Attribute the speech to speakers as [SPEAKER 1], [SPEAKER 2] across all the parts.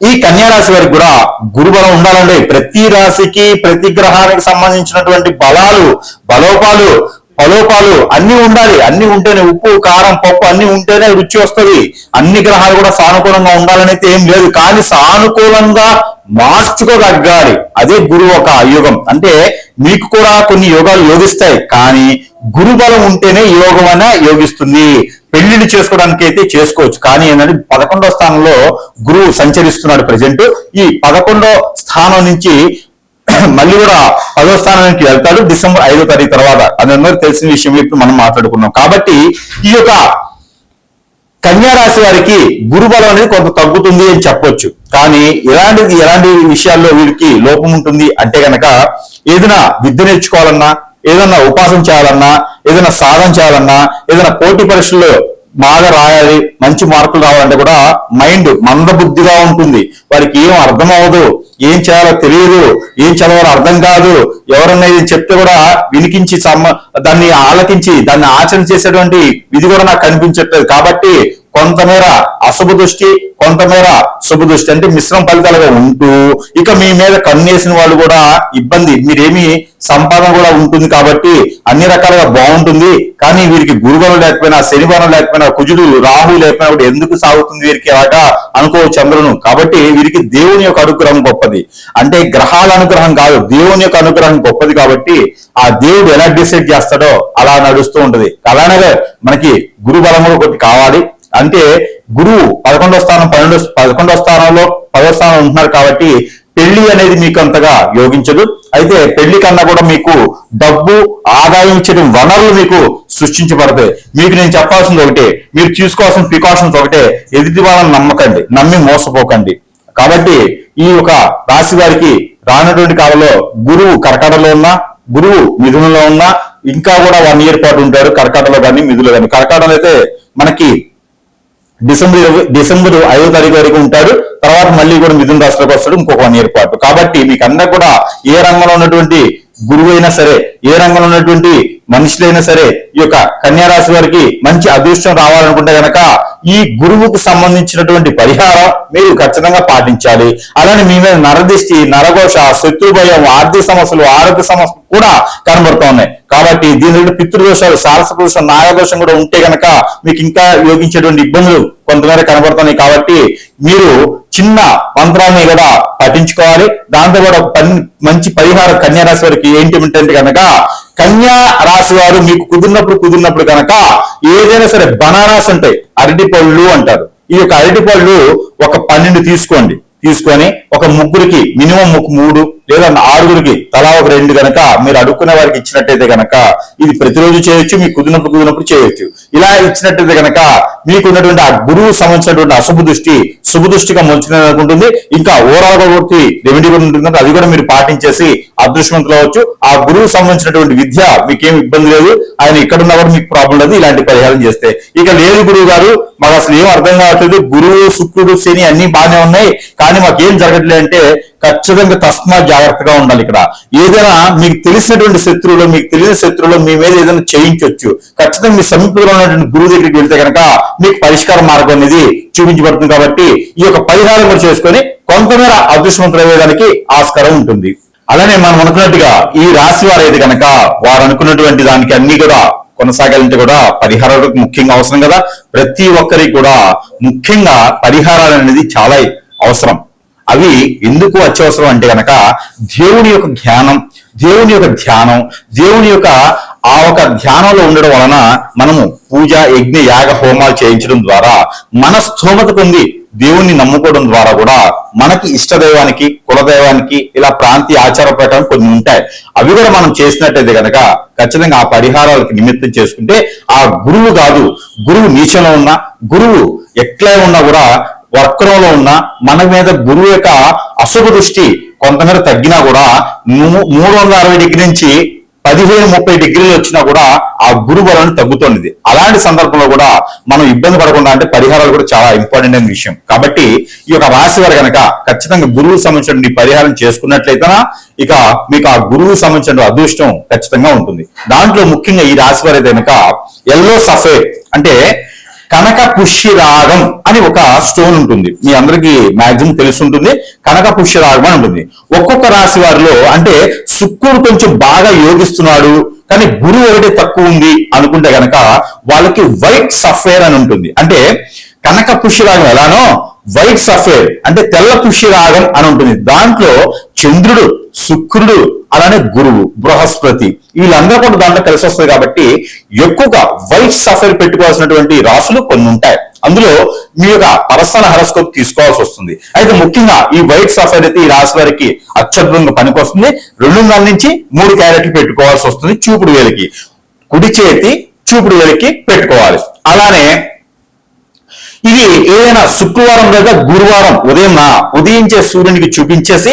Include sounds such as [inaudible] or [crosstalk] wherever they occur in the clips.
[SPEAKER 1] ఈ కన్యా రాశి వారికి కూడా గురుబలం ఉండాలండి. ప్రతి రాశికి ప్రతి గ్రహానికి సంబంధించినటువంటి బలాలు బలోపాలు పలోపాలు అన్ని ఉండాలి. అన్ని ఉంటేనే ఉప్పు కారం పప్పు అన్ని ఉంటేనే రుచి వస్తుంది. అన్ని గ్రహాలు కూడా సానుకూలంగా ఉండాలనైతే ఏం లేదు. కానీ సానుకూలంగా మార్చుకోగలగాలి అదే గురువు ఒక యోగం. అంటే మీకు కూడా కొన్ని యోగాలు యోగిస్తాయి. కానీ గురుబలం ఉంటేనే యోగం అనే యోగిస్తుంది. పెళ్ళిళ్ళు చేసుకోవడానికి అయితే చేసుకోవచ్చు. కానీ ఏంటంటే పదకొండో స్థానంలో గురువు సంచరిస్తున్నాడు ప్రజెంట్. ఈ పదకొండో స్థానం నుంచి [clears throat] మళ్ళీ కూడా పదో స్థానానికి వెళ్తాడు డిసెంబర్ ఐదో తారీఖు తర్వాత. అది తెలిసిన విషయం ఇప్పుడు మనం మాట్లాడుకున్నాం. కాబట్టి ఈ యొక్క కన్యా రాశి వారికి గురుబలం అనేది కొంత తగ్గుతుంది అని చెప్పొచ్చు. కానీ ఎలాంటిది ఎలాంటి విషయాల్లో వీరికి లోపం ఉంటుంది అంటే కనుక ఏదైనా విద్య నేర్చుకోవాలన్నా ఏదైనా ఉపాసన చేయాలన్నా ఏదైనా సాధన చేయాలన్నా ఏదైనా పోటీ పరీక్షల్లో బాగా రాయాలి మంచి మార్కులు రావాలంటే కూడా మైండ్ మందబుద్ధిగా ఉంటుంది. వారికి ఏం అర్థం అవ్వదు ఏం చేయాలో తెలియదు ఏం చదవాలో అర్థం కాదు. ఎవరన్నా ఇది చెప్తే కూడా వినికించి సమ్మ దాన్ని ఆలకించి దాన్ని ఆచరణ చేసేటువంటి ఇది కూడా నాకు కనిపించట్లేదు. కాబట్టి కొంతమేర అశుభ దృష్టి కొంతమేర శుభ దృష్టి అంటే మిశ్రమ ఫలితాలుగా ఉంటూ ఇక మీ మీద కన్నేసిన వాళ్ళు కూడా ఇబ్బంది. మీరేమి సంపాదన కూడా ఉంటుంది కాబట్టి అన్ని రకాలుగా బాగుంటుంది. కానీ వీరికి గురుబలం లేకపోయినా శనిబలం లేకపోయినా కుజుడు రాహు లేకపోయినా కూడా ఎందుకు సాగుతుంది వీరికి అలాగా అనుకో చంద్రును కాబట్టి వీరికి దేవుని యొక్క అనుగ్రహం గొప్పది. అంటే గ్రహాల అనుగ్రహం కాదు దేవుని యొక్క అనుగ్రహం గొప్పది కాబట్టి ఆ దేవుడు ఎలా డిసైడ్ చేస్తాడో అలా నడుస్తూ ఉంటది. అలానే మనకి గురు బలం కూడా ఒకటి కావాలి. అంటే గురువు పదకొండో స్థానం పన్నెండో పదకొండో స్థానంలో పదో స్థానం ఉంటున్నారు కాబట్టి పెళ్ళి అనేది మీకు అంతగా యోగించదు. అయితే పెళ్ళి కన్నా కూడా మీకు డబ్బు ఆదాయం ఇచ్చే వనరులు మీకు సృష్టించబడతాయి. మీకు నేను చెప్పాల్సింది ఒకటే మీరు తీసుకోవాల్సిన ప్రికాషన్స్ ఒకటే ఎదుటి వాళ్ళని నమ్మకండి నమ్మి మోసపోకండి. కాబట్టి ఈ ఒక రాశి వారికి రానటువంటి కాలంలో గురువు కర్కటలో ఉన్నా గురువు మిథునంలో ఉన్నా ఇంకా కూడా వన్ ఇయర్ పాటు ఉంటారు కర్కటలో కానీ మిధులు కానీ. కర్కాటకలో అయితే మనకి డిసెంబర్ ఇరవై డిసెంబర్ ఐదో తారీఖు వరకు ఉంటాడు. తర్వాత మళ్ళీ కూడా మిథున రాశిలోకి వస్తాడు. ఇంకొక వన్ ఇయర్ పాటు. కాబట్టి మీకు అందరూ కూడా ఏ రంగంలో ఉన్నటువంటి గురువు అయినా సరే ఏ రంగంలో ఉన్నటువంటి మనుషులైనా సరే ఈ యొక్క కన్యారాశి వారికి మంచి అదృష్టం రావాలనుకుంటే గనక ఈ గురువుకు సంబంధించినటువంటి పరిహారం మీరు ఖచ్చితంగా పాటించాలి. అలానే మీ మీద నరదిష్టి నరఘోష శత్రు భయం ఆర్థిక సమస్యలు ఆరోగ్య సమస్యలు కూడా కనబడుతూ ఉన్నాయి. కాబట్టి దీని దగ్గర పితృదోషాలు సారస దోషం నాగదోషం కూడా ఉంటే గనక మీకు ఇంకా యోగించేటువంటి ఇబ్బందులు కొంతమేర కనబడుతున్నాయి. కాబట్టి మీరు చిన్న మంత్రాన్ని కూడా పఠించుకోవాలి. దాంతో కూడా ఒక మంచి పరిహారం కన్యా రాశి వారికి ఏంటి అంటే కనుక కన్యా రాశి వారు మీకు కుదిరినప్పుడు కుదిరినప్పుడు కనుక ఏదైనా సరే బనానాస్ ఉంటాయి అరటి పళ్ళు అంటారు. ఈ యొక్క అరటి పళ్ళు ఒక పన్నెండు తీసుకోండి. తీసుకొని ఒక ముగ్గురికి మినిమం ఒక మూడు లేదా ఆరుగురికి తలా ఒక రెండు గనక మీరు అడుక్కునే వారికి ఇచ్చినట్టయితే గనక ఇది ప్రతిరోజు చేయొచ్చు మీకు కుదినప్పుడు కుదినప్పుడు చేయొచ్చు. ఇలా ఇచ్చినట్టయితే గనక మీకు ఉన్నటువంటి ఆ గురువు సంబంధించినటువంటి అశుభ దృష్టి శుభ దృష్టిగా ఉంటుంది ఇంకా ఓవరాల్గా పూర్తి రెమెడీ కూడా ఉంటుంది అది కూడా మీరు పాటించేసి అదృష్టవంతులు అవ్వచ్చు. ఆ గురువు సంబంధించినటువంటి విద్య మీకేం ఇబ్బంది లేదు. ఆయన ఇక్కడ ఉన్నా కూడా మీకు ప్రాబ్లం లేదు. ఇలాంటి పరిహారం చేస్తే. ఇక లేదు గురువు గారు మాకు అసలు ఏం అర్థం కావట్లేదు. గురువు శుక్రుడు శని అన్ని బాగానే ఉన్నాయి. కానీ మాకు ఏం జరగట్లేదు అంటే ఖచ్చితంగా తస్మా జాగ్రత్తగా ఉండాలి ఇక్కడ. ఏదైనా మీకు తెలిసినటువంటి శత్రువులు మీకు తెలియని శత్రువులు మీ మీద ఏదైనా చేయించవచ్చు ఖచ్చితంగా మీ సమీపంలో ఉన్నటువంటి గురువు దగ్గరికి వెళ్తే కనుక మీకు పరిష్కార మార్గం అనేది చూపించబడుతుంది కాబట్టి ఈ యొక్క పరిహారం కూడా చేసుకొని కొంతమేర అదృష్టవంతులయ్యేదానికి ఆస్కారం ఉంటుంది. అలానే మనం అనుకున్నట్టుగా ఈ రాశి వారు అయితే కనుక వారు అనుకున్నటువంటి దానికి అన్ని కూడా కొనసాగాలంటే కూడా పరిహారాలకు ముఖ్యంగా అవసరం కదా. ప్రతి ఒక్కరికి కూడా ముఖ్యంగా పరిహారాలు అనేది చాలా అవసరం. అవి ఎందుకు అత్యవసరం అంటే గనక దేవుని యొక్క ధ్యానం దేవుని యొక్క ధ్యానం దేవుని యొక్క ఆ ఒక ధ్యానంలో ఉండడం వలన మనము పూజ యజ్ఞ యాగ హోమాలు చేయించడం ద్వారా మన స్థోమత పొంది దేవుణ్ణి నమ్ముకోవడం ద్వారా కూడా మనకి ఇష్టదైవానికి కులదైవానికి ఇలా ప్రాంతీయ ఆచార ప్రకారం కొన్ని ఉంటాయి. అవి కూడా మనం చేసినట్టయితే కనుక ఖచ్చితంగా ఆ పరిహారాలకు నిమిత్తం చేసుకుంటే ఆ గురువు కాదు గురువు నీచంలో ఉన్న గురువు ఎట్లా ఉన్నా కూడా వక్రంలో ఉన్న మన మీద గురువు యొక్క అశుభ దృష్టి కొంతమేర తగ్గినా కూడా మూ- మూడు వందల అరవై డిగ్రీ నుంచి పదిహేను ముప్పై డిగ్రీలు వచ్చినా కూడా ఆ గురు బలం తగ్గుతుంది. అలాంటి సందర్భంలో కూడా మనం ఇబ్బంది పడకుండా అంటే పరిహారాలు కూడా చాలా ఇంపార్టెంట్ అయిన విషయం. కాబట్టి ఈ యొక్క రాశి వారు కనుక ఖచ్చితంగా గురువుకు సంబంధించిన పరిహారం చేసుకున్నట్లయితేనా ఇక మీకు ఆ గురువు సంబంధించిన అదృష్టం ఖచ్చితంగా ఉంటుంది. దాంట్లో ముఖ్యంగా ఈ రాశి వారు అయితే కనుక ఎల్లో సఫేర్ అంటే కనక పుష్యరాగం అని ఒక స్టోన్ ఉంటుంది. మీ అందరికి మాక్సిమం తెలిసి ఉంటుంది కనక పుష్యరాగం అని ఉంటుంది. ఒక్కొక్క రాశి వారిలో అంటే శుక్రుడు కొంచెం బాగా యోగిస్తున్నాడు కానీ గురువు ఒకటి తక్కువ ఉంది అనుకుంటే గనక వాళ్ళకి వైట్ సఫేర్ అని ఉంటుంది. అంటే కనక పుష్యరాగం ఎలానో వైట్ సఫేర్ అంటే తెల్ల పుష్యరాగం అని ఉంటుంది. దాంట్లో చంద్రుడు శుక్రుడు అలానే గురువు బృహస్పతి. వీళ్ళందరూ కూడా దాంట్లో కలిసి వస్తుంది కాబట్టి ఎక్కువగా వైట్ సఫర్ పెట్టుకోవాల్సినటువంటి రాసులు కొన్ని ఉంటాయి. అందులో మీ యొక్క పర్సనల్ హెరస్కోప్ తీసుకోవాల్సి వస్తుంది. అయితే ముఖ్యంగా ఈ వైట్ సఫైర్ అయితే ఈ రాశి వారికి అత్యద్భుతంగా పనికొస్తుంది. రెండున్నర నుంచి మూడు క్యారెట్లు పెట్టుకోవాల్సి వస్తుంది చూపుడు వేలికి. కుడి చేతి చూపుడు వేలికి పెట్టుకోవాలి. అలానే ఇది ఏదైనా శుక్రవారం లేదా గురువారం ఉదయం నా ఉదయించే సూర్యునికి చూపించేసి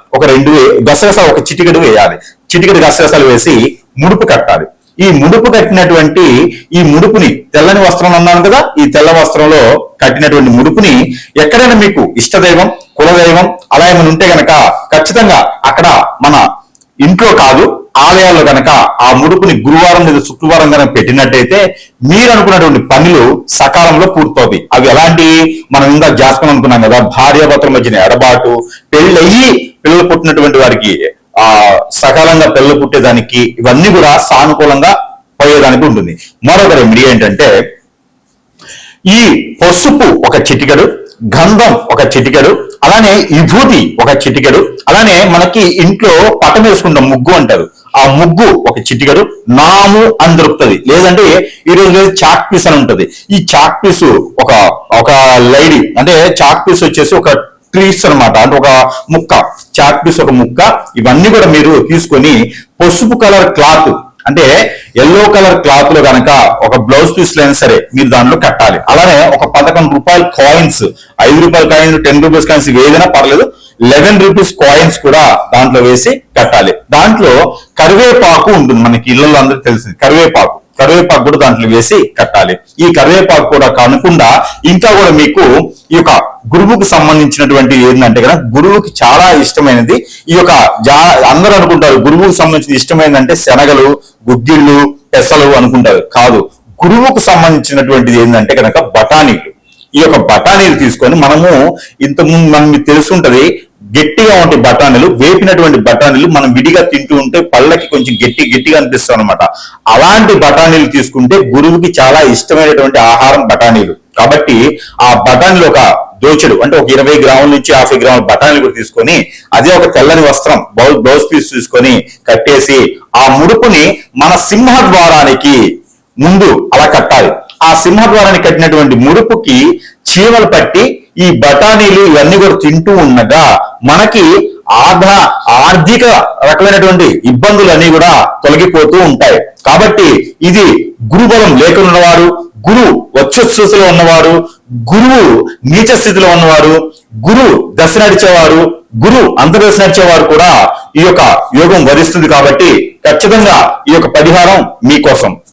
[SPEAKER 1] ఒక రెండు గసగసా ఒక చిటికెడు వేయాలి. చిటికెడు గసగసాలు వేసి ముడుపు కట్టాలి. ఈ ముడుపు కట్టినటువంటి ఈ ముడుపుని తెల్లని వస్త్రం అన్నాను కదా ఈ తెల్ల వస్త్రంలో కట్టినటువంటి ముడుపుని ఎక్కడైనా మీకు ఇష్టదైవం కులదైవం అలా ఏమైనా ఉంటే గనక ఖచ్చితంగా అక్కడ మన ఇంట్లో కాదు ఆలయాల్లో గనక ఆ ముడుపుని గురువారం లేదా శుక్రవారం కనుక పెట్టినట్టయితే మీరు అనుకున్నటువంటి పనులు సకాలంలో పూర్తవుతాయి. అవి ఎలాంటి మనం ఇంకా జాస్కం అనుకున్నాం కదా భార్యాభర్తల మధ్యన ఎడబాటు పెళ్ళయి పిల్లలు పుట్టినటువంటి వారికి ఆ సకాలంగా పిల్లలు పుట్టేదానికి ఇవన్నీ కూడా సానుకూలంగా పోయేదానికి ఉంటుంది. మరొక రెమెడీ ఏంటంటే ఈ పసుపు ఒక చిటికెడు గంధం ఒక చిటికెడు అలానే విభూతి ఒక చిటికెడు అలానే మనకి ఇంట్లో పటం వేసుకుంటాం ముగ్గు అంటారు. ఆ ముగ్గు ఒక చిటికెడు నాము అని దొరుకుతుంది. లేదంటే ఈ రోజు చాక్ పీస్ అని ఉంటుంది. ఈ చాక్ పీస్ ఒక ఒక లైడీ అంటే చాక్ పీస్ వచ్చేసి ఒక ట్రీస్ అనమాట అంటే ఒక ముక్క చాక్ పీస్ ఒక ముక్క ఇవన్నీ కూడా మీరు తీసుకొని పసుపు కలర్ క్లాత్ అంటే ఎల్లో కలర్ క్లాత్లో కనుక ఒక బ్లౌజ్ పీస్ అయినా సరే మీరు దాంట్లో కట్టాలి. అలానే ఒక పదకొండు రూపాయల కాయిన్స్ ఐదు రూపాయల కాయిన్స్ టెన్ రూపీస్ కాయిన్స్ ఏదైనా పర్లేదు లెవెన్ రూపీస్ కాయిన్స్ కూడా దాంట్లో వేసి కట్టాలి. దాంట్లో కరివేపాకు ఉంటుంది. మనకి ఇళ్ళల్లో అందరికీ తెలిసింది. కరివేపాకు కరివేపాకు కూడా దాంట్లో వేసి కట్టాలి. ఈ కరివేపాకు కూడా కనకుండా ఇంకా కూడా మీకు ఈ యొక్క గురువుకు సంబంధించినటువంటి ఏంటంటే కదా గురువుకి చాలా ఇష్టమైనది. ఈ యొక్క జా అందరూ అనుకుంటారు గురువుకు సంబంధించిన ఇష్టమైనదంటే శనగలు గుగ్గిళ్ళు పెసలు అనుకుంటారు. కాదు గురువుకు సంబంధించినటువంటిది ఏంటంటే కనుక బఠానీలు. ఈ యొక్క బఠానీలు తీసుకొని మనము ఇంతకుముందు మనం మీకు తెలుసుంటది గట్టిగా ఉండే బఠానీలు వేపినటువంటి బఠానీలు మనం విడిగా తింటూ ఉంటే పళ్ళకి కొంచెం గట్టి గట్టిగా అనిపిస్తాం అనమాట అలాంటి బఠానీలు తీసుకుంటే గురువుకి చాలా ఇష్టమైనటువంటి ఆహారం బఠానీలు. కాబట్టి ఆ బఠానీలు ఒక దోచెడు. అంటే ఒక ఇరవై గ్రాముల నుంచి యాభై గ్రాముల బఠానీలు కూడా తీసుకొని అదే ఒక తెల్లని వస్త్రం బ్లౌజ్ బ్లౌజ్ పీస్ తీసుకొని కట్టేసి ఆ ముడుపుని మన సింహద్వారానికి ముందు అలా కట్టాలి. ఆ సింహద్వారానికి కట్టినటువంటి ముడుపుకి చీమలు పట్టి ఈ బఠానీలు ఇవన్నీ కూడా తింటూ ఉండగా మనకి ఆధా ఆర్థిక రకమైనటువంటి ఇబ్బందులు అన్ని కూడా తొలగిపోతూ ఉంటాయి. కాబట్టి ఇది గురుబలం లేకున్నవారు గురు వచ్చస్థితిలో ఉన్నవారు గురువు నీచ స్థితిలో ఉన్నవారు గురు దశ నడిచేవారు గురు అంతర్దశ నడిచేవారు కూడా ఈ యొక్క యోగం వరిస్తుంది కాబట్టి ఖచ్చితంగా ఈ యొక్క పరిహారం మీకోసం